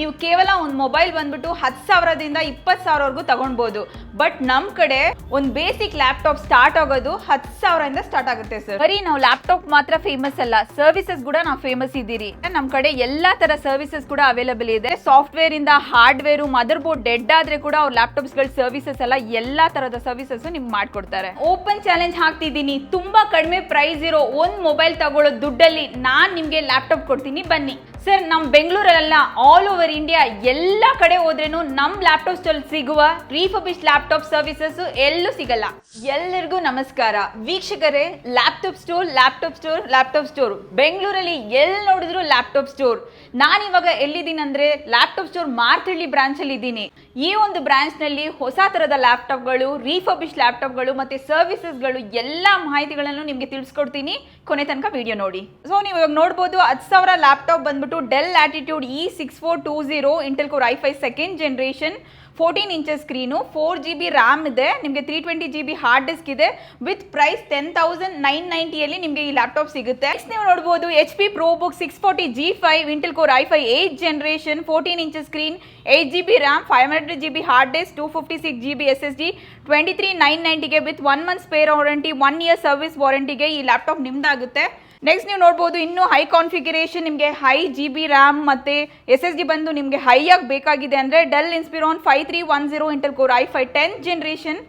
ನೀವು ಕೇವಲ ಒಂದು ಮೊಬೈಲ್ ಬಂದ್ಬಿಟ್ಟು ಹತ್ತು ಸಾವಿರದಿಂದ ಇಪ್ಪತ್ತು ಸಾವಿರವರೆಗೂ ತಗೊಳ್ಬೋದು. ಬಟ್ ನಮ್ಮ ಕಡೆ ಒಂದು ಬೇಸಿಕ್ ಲ್ಯಾಪ್ಟಾಪ್ ಸ್ಟಾರ್ಟ್ ಆಗೋದು ಹತ್ತು ಸಾವಿರದಿಂದ ಸ್ಟಾರ್ಟ್ ಆಗುತ್ತೆ ಸರ್. ಬರೀ ನಾವು ಲ್ಯಾಪ್ಟಾಪ್ ಮಾತ್ರ ಫೇಮಸ್ ಅಲ್ಲ ಸರ್ವಿಸಸ್ ಕೂಡ ನಾವು ಫೇಮಸ್ ಇದ್ದೀರಿ. ನಮ್ಮ ಕಡೆ ಎಲ್ಲ ತರ ಸರ್ವಿಸಸ್ ಕೂಡ ಅವೈಲಬಲ್ ಇದೆ. ಸಾಫ್ಟ್ವೇರ್ ಇಂದ ಹಾರ್ಡ್ವೇರು ಮದರ್ ಬೋರ್ಡ್ ಡೆಡ್ ಆದ್ರೆ ಕೂಡ ಅವ್ರ ಲ್ಯಾಪ್ಟಾಪ್ಸ್ಗಳ ಸರ್ವಿಸಸ್ ಎಲ್ಲ ಎಲ್ಲ ತರದ ಸರ್ವಿಸಸ್ ನಿಮ್ಗೆ ಮಾಡ್ಕೊಡ್ತಾರೆ. ಓಪನ್ ಚಾಲೆಂಜ್ ಹಾಕ್ತಿದ್ದೀನಿ. ತುಂಬಾ ಕಡಿಮೆ ಪ್ರೈಸ್ ಇರೋ ಒಂದು ಮೊಬೈಲ್ ತಗೊಳ್ಳೋ ದುಡ್ಡಲ್ಲಿ ನಾನು ನಿಮಗೆ ಲ್ಯಾಪ್ಟಾಪ್ ಕೊಡ್ತೀನಿ. ಬನ್ನಿ. ಸರ್ ನಮ್ಮ ಬೆಂಗಳೂರಲ್ಲ ಆಲ್ ಓವರ್ ಇಂಡಿಯಾ ಎಲ್ಲ ಕಡೆ ಹೋದ್ರೇನು ನಮ್ಮ ಲ್ಯಾಪ್ಟಾಪ್ಸ್ ಅಲ್ಲಿ ಸಿಗುವ ರೀಫರ್ಬಿಶ್ ಲ್ಯಾಪ್ಟಾಪ್ ಸರ್ವಿಸಸ್ ಎಲ್ಲೂ ಸಿಗಲ್ಲ. ಎಲ್ಲರಿಗೂ ನಮಸ್ಕಾರ. ವೀಕ್ಷಕರೇ laptop store laptop store laptop store ಬೆಂಗಳೂರಲ್ಲಿ ಎಲ್ಲಿ ನೋಡಿದ್ರು ಲ್ಯಾಪ್ಟಾಪ್ ಸ್ಟೋರ್ ನಾನು ಇವಾಗ ಎಲ್ಲಿದ್ದೀನಿ ಅಂದ್ರೆ ಲ್ಯಾಪ್ಟಾಪ್ ಸ್ಟೋರ್ ಮಾರ್ತಳ್ಳಿ ಬ್ರಾಂಚ್ ಅಲ್ಲಿ ಇದ್ದೀನಿ ಈ ಒಂದು ಬ್ರಾಂಚ್ನಲ್ಲಿ ಹೊಸ ಥರದ ಲ್ಯಾಪ್ಟಾಪ್ಗಳು ರೀಫರ್ಬಿಶ್ ಲ್ಯಾಪ್ಟಾಪ್ಗಳು ಮತ್ತು ಸರ್ವಿಸಸ್ಗಳು ಎಲ್ಲ ಮಾಹಿತಿಗಳನ್ನು ನಿಮಗೆ ತಿಳಿಸ್ಕೊಡ್ತೀನಿ. ಕೊನೆ ತನಕ ವಿಡಿಯೋ ನೋಡಿ. ಸೊ ನೀವು ಇವಾಗ ನೋಡ್ಬೋದು ಹತ್ತು ಸಾವಿರ ಲ್ಯಾಪ್ಟಾಪ್ ಬಂದ್ಬಿಟ್ಟು Dell Latitude E six four two zero Intel Core I five second generation fourteen inches screen four G B RAM ಇದೆ, ನಿಮಗೆ three twenty G B hard disk ಇದೆ with price ten thousand nine ನೈಂಟಿಯಲ್ಲಿ ನಿಮಗೆ ಈ laptop ಸಿಗುತ್ತೆ. Next ನೀವು ನೋಡ್ಬೋದು H P ProBook six forty G five Intel Core I five eight generation fourteen inches screen eight G B RAM five hundred G B hard disk two fifty six G B S S D twenty three nine ನೈಂಟಿಗೆ with one month spare warranty one year service ವಾರಂಟಿಗೆ ಈ laptop ನಿಮ್ದಾಗುತ್ತೆ. Next ನೀವು ನೋಡ್ಬೋದು, ಇನ್ನೂ high configuration ನಿಮಗೆ high G B RAM ಮತ್ತು S S D ಬಂದು ನಿಮಗೆ high ಆಗಿ ಬೇಕಾಗಿದೆ ಅಂದರೆ Dell Inspiron five three one zero Intel Core I five ten generation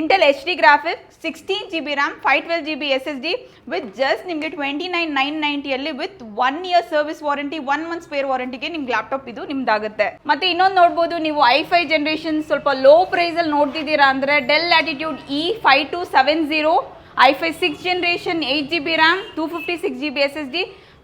Intel H D graphic sixteen G B RAM five twelve G B S S D with just ನಿಮಗೆ twenty nine nine ನೈಂಟಿಯಲ್ಲಿ with one year service warranty one month spare ವಾರಂಟಿಗೆ ನಿಮ್ಗೆ laptop ಇದು ನಿಮ್ದಾಗುತ್ತೆ. ಮತ್ತೆ ಇನ್ನೊಂದು ನೋಡ್ಬೋದು, ನೀವು I five generation ಸ್ವಲ್ಪ low ಪ್ರೈಸಲ್ಲಿ ನೋಡ್ತಿದ್ದೀರಾ ಅಂದರೆ Dell Latitude E five two seven zero I five six generation eight G B RAM two fifty six G B S S D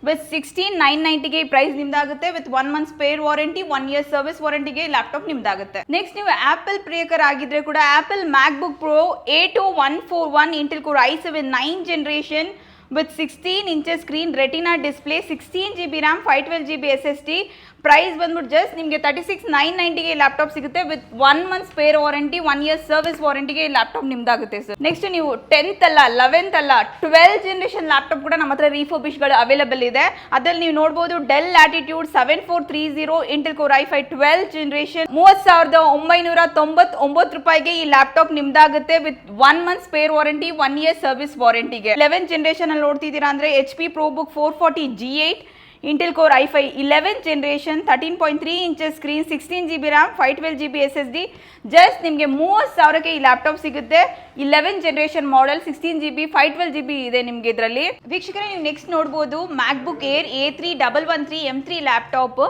with sixteen nine ನೈಂಟಿಗೆ ಈ price ನಿಮ್ದಾಗುತ್ತೆ. With one month spare warranty one year service ವಾರಂಟಿಗೆ laptop ನಿಮ್ದಾಗುತ್ತೆ. Next ನೀವು Apple ಪ್ರಿಯಕರ್ ಆಗಿದ್ರೆ ಕೂಡ Apple MacBook pro A two one four one Intel Core I seven nine generation with sixteen inches screen retina display sixteen G B RAM five twelve G B S S T price ಬಂದ್ಬಿಟ್ಟು just ನಿಮಗೆ thirty six nine ನೈಂಟಿಗೆ laptop ಸಿಗುತ್ತೆ. With one month spare warranty one year service ವಾರಂಟಿಗೆ laptop ನಿಮ್ದಾಗುತ್ತೆ sir next ನೀವು tenth ಅಲ್ಲ eleventh ಅಲ್ಲ twelve generation laptop ಕೂಡ ನಮ್ಮ ಹತ್ರ ರೀಫೋಬಿಶ್ಗಳು ಅವೈಲೇಬಲ್ ಇದೆ. ಅದ್ರಲ್ಲಿ ನೀವು ನೋಡ್ಬೋದು Dell Latitude seven four three zero Intel Core I five twelve generation ಮೂವತ್ ಸಾವಿರದ ಒಂಬೈನೂರ ತೊಂಬತ್ ಒಂಬತ್ತು ರೂಪಾಯಿಗೆ ಈ laptop ನಿಮ್ದಾಗುತ್ತೆ. With one month spare warranty one year service ವಾರಂಟಿಗೆ eleven generation ಅಲ್ಲಿ ನೋಡ್ತಿದ್ದೀರಾ ಅಂದ್ರೆ H P ProBook four forty G eight Intel Core I five eleven generation thirteen point three inches screen sixteen G B RAM five twelve G B S S D just ನಿಮಗೆ ಮೂವತ್ತು ಸಾವಿರಕ್ಕೆ ಈ laptop ಸಿಗುತ್ತೆ. Eleven generation model sixteen G B five twelve G B ಇದೆ ನಿಮಗೆ ಇದರಲ್ಲಿ. ವೀಕ್ಷಕರೇ, ನೀವು ನೆಕ್ಸ್ಟ್ ನೋಡ್ಬೋದು MacBook Air A three double one three M three laptop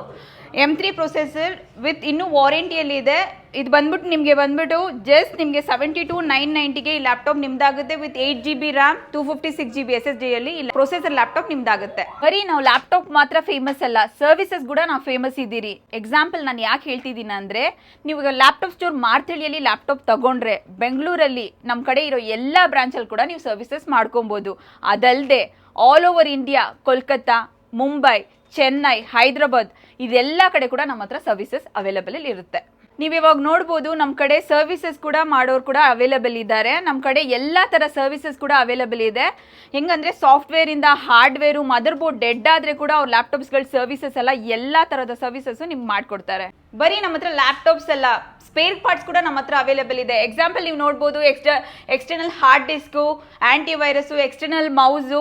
M three processor with ಇನ್ನೂ ವಾರಂಟಿಯಲ್ಲಿ ಇದೆ. ಇದು ಬಂದ್ಬಿಟ್ಟು ನಿಮಗೆ ಬಂದ್ಬಿಟ್ಟು ಜಸ್ಟ್ ನಿಮಗೆ ಸೆವೆಂಟಿ ಟು ನೈನ್ ನೈಂಟಿಗೆ ಈ laptop ನಿಮ್ದಾಗುತ್ತೆ with eight G B RAM two fifty six G B S S ಡಿಯಲ್ಲಿ processor laptop ನಿಮ್ದಾಗುತ್ತೆ. ಬರೀ ನಾವು ಲ್ಯಾಪ್ಟಾಪ್ ಮಾತ್ರ ಫೇಮಸ್ ಅಲ್ಲ ಸರ್ವಿಸಸ್ ಕೂಡ ನಾವು ಫೇಮಸ್ ಇದ್ದೀರಿ. ಎಕ್ಸಾಂಪಲ್ ನಾನು ಯಾಕೆ ಹೇಳ್ತಿದ್ದೀನಿ ಅಂದರೆ, ನೀವು ಈಗ ಲ್ಯಾಪ್ಟಾಪ್ ಸ್ಟೋರ್ ಮಾರ್ತಳಿಯಲ್ಲಿ ಲ್ಯಾಪ್ಟಾಪ್ ತಗೊಂಡ್ರೆ, ಬೆಂಗಳೂರಲ್ಲಿ ನಮ್ಮ ಕಡೆ ಇರೋ ಎಲ್ಲ ಬ್ರಾಂಚಲ್ಲಿ ಕೂಡ ನೀವು ಸರ್ವಿಸಸ್ ಮಾಡ್ಕೊಬೋದು. ಅದಲ್ಲದೆ all over India Kolkata Mumbai Chennai, Hyderabad, ಇದೆಲ್ಲ ಕಡೆ ಕೂಡ ನಮ್ಮ ಹತ್ರ ಸರ್ವಿಸಸ್ ಅವೈಲಬಲ್ ಇರುತ್ತೆ. ನೀವು ಇವಾಗ ನೋಡ್ಬೋದು ನಮ್ಮ ಕಡೆ ಸರ್ವಿಸಸ್ ಕೂಡ ಮಾಡೋರು ಕೂಡ ಅವೈಲಬಲ್ ಇದ್ದಾರೆ. ನಮ್ಮ ಕಡೆ ಎಲ್ಲ ಥರ ಸರ್ವಿಸಸ್ ಕೂಡ ಅವೈಲಬಲ್ ಇದೆ. ಹೆಂಗಂದರೆ ಸಾಫ್ಟ್ವೇರಿಂದ ಹಾರ್ಡ್ವೇರು ಮದರ್ ಬೋರ್ಡ್ ಡೆಡ್ ಆದರೆ ಕೂಡ ಅವ್ರ ಲ್ಯಾಪ್ಟಾಪ್ಸ್ಗಳ ಸರ್ವಿಸಸ್ ಎಲ್ಲ ಎಲ್ಲ ಥರದ ಸರ್ವಿಸಸ್ಸು ನಿಮ್ಗೆ ಮಾಡಿಕೊಡ್ತಾರೆ. ಬರೀ ನಮ್ಮ ಹತ್ರ ಲ್ಯಾಪ್ಟಾಪ್ಸ್ ಎಲ್ಲ ಸ್ಪೇರ್ ಪಾರ್ಟ್ಸ್ ಕೂಡ ನಮ್ಮ ಹತ್ರ ಅವೈಲೇಬಲ್ ಇದೆ. ಎಕ್ಸಾಂಪಲ್ ನೀವು ನೋಡ್ಬೋದು ಎಕ್ಸ್ಟ external hard disk antivirus external mouse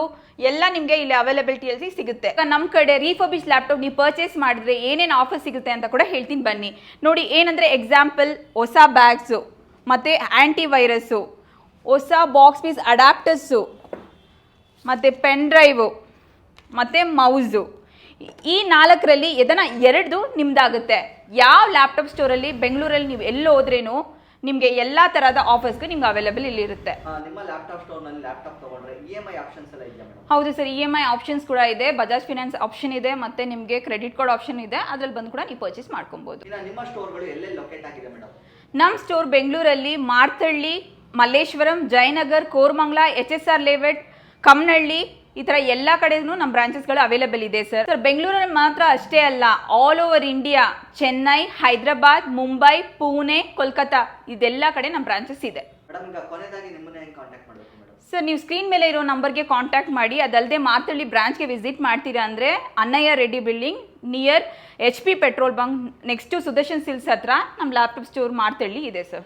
ಎಲ್ಲ ನಿಮಗೆ ಇಲ್ಲಿ ಅವೈಲೇಬಿಲಿಟಿಯಲ್ಲಿ ಸಿಗುತ್ತೆ. ನಮ್ಮ ಕಡೆ ರೀಫರ್ಬಿಶ್ ಲ್ಯಾಪ್ಟಾಪ್ ನೀವು ಪರ್ಚೇಸ್ ಮಾಡಿದ್ರೆ ಏನೇನು ಆಫರ್ ಸಿಗುತ್ತೆ ಅಂತ ಕೂಡ ಹೇಳ್ತೀನಿ ಬನ್ನಿ. ನೋಡಿ, ಏನಂದರೆ ಎಕ್ಸಾಂಪಲ್ ಹೊಸ ಬ್ಯಾಗ್ಸು ಮತ್ತು ಆಂಟಿ ವೈರಸ್ಸು ಹೊಸ ಬಾಕ್ಸ್ ಪೀಸ್ ಅಡಾಪ್ಟರ್ಸು ಮತ್ತು ಪೆನ್ ಡ್ರೈವು ಮತ್ತು ಮೌಸು ಈ ನಾಲ್ಕರಲ್ಲಿ ಎದನ ಎರಡು ನಿಮ್ದಾಗುತ್ತೆ. ಯಾವ ಲ್ಯಾಪ್ಟಾಪ್ ಸ್ಟೋರಲ್ಲಿ ಬೆಂಗಳೂರಲ್ಲಿ ನೀವು ಎಲ್ಲಿ ಹೋದ್ರೇನು ನಿಮಗೆ ಎಲ್ಲ ತರಹದ ಆಫರ್ಸ್ಗೂ ನಿಮ್ಗೆ ಅವೈಲೇಬಲ್ ಇಲ್ಲಿ ಇರುತ್ತೆ. ಆ, ನಿಮ್ಮ ಲ್ಯಾಪ್ಟಾಪ್ ಸ್ಟೋರ್ನಲ್ಲಿ ಲ್ಯಾಪ್ಟಾಪ್ ತಗೊಂಡ್ರೆ ಇ ಎಂ ಐ ಆಪ್ಷನ್ಸ್ ಎಲ್ಲ ಇದೆಯಾ ಮೇಡಮ್ ಹೌದು sir E M I options ಕೂಡ ಇದೆ ಬಜಾಜ್ ಫಿನಾನ್ಸ್ ಆಪ್ಷನ್ ಇದೆ ಮತ್ತೆ ನಿಮಗೆ ಕ್ರೆಡಿಟ್ ಕಾರ್ಡ್ ಆಪ್ಷನ್ ಇದೆ ಅದ್ರಲ್ಲಿ ಬಂದು ಕೂಡ ನೀವು ಪರ್ಚೇಸ್ ಮಾಡ್ಕೊಬಹುದು ಇನ್ನು ನಿಮ್ಮ ಸ್ಟೋರ್ಗಳು ಎಲ್ಲೆಲ್ಲಿ ಲೊಕೇಟ್ ಆಗಿದೆ ಮೇಡಮ್ ನಮ್ಮ ಸ್ಟೋರ್ ಬೆಂಗಳೂರಲ್ಲಿ Marathahalli Malleshwaram Jayanagar Koramangala H S R layout Kammanahalli ಈ ತರ ಎಲ್ಲ ಕಡೆನೂ ನಮ್ಮ ಬ್ರಾಂಚಸ್ಗಳು ಅವೈಲೇಬಲ್ ಇದೆ ಸರ್ ಸರ್ ಬೆಂಗಳೂರಲ್ಲಿ ಮಾತ್ರ ಅಷ್ಟೇ ಅಲ್ಲ all over India Chennai Hyderabad Mumbai Pune Kolkata ಇದೆಲ್ಲ ಕಡೆ ನಮ್ಮ ಬ್ರಾಂಚಸ್ ಇದೆ. ಸರ್ ನೀವು ಸ್ಕ್ರೀನ್ ಮೇಲೆ ಇರೋ ನಂಬರ್ಗೆ ಕಾಂಟ್ಯಾಕ್ಟ್ ಮಾಡಿ ಅದಲ್ಲದೆ ಮಾತಳ್ಳಿ ಬ್ರಾಂಚ್ಗೆ ವಿಸಿಟ್ ಮಾಡ್ತೀರಾ ಅಂದರೆ Annaiah Reddy building near H P petrol bunk next Sudarshan silks ಹತ್ರ ನಮ್ಮ ಲ್ಯಾಪ್ಟಾಪ್ ಸ್ಟೋರ್ ಮಾತಳ್ಳಿ ಇದೆ ಸರ್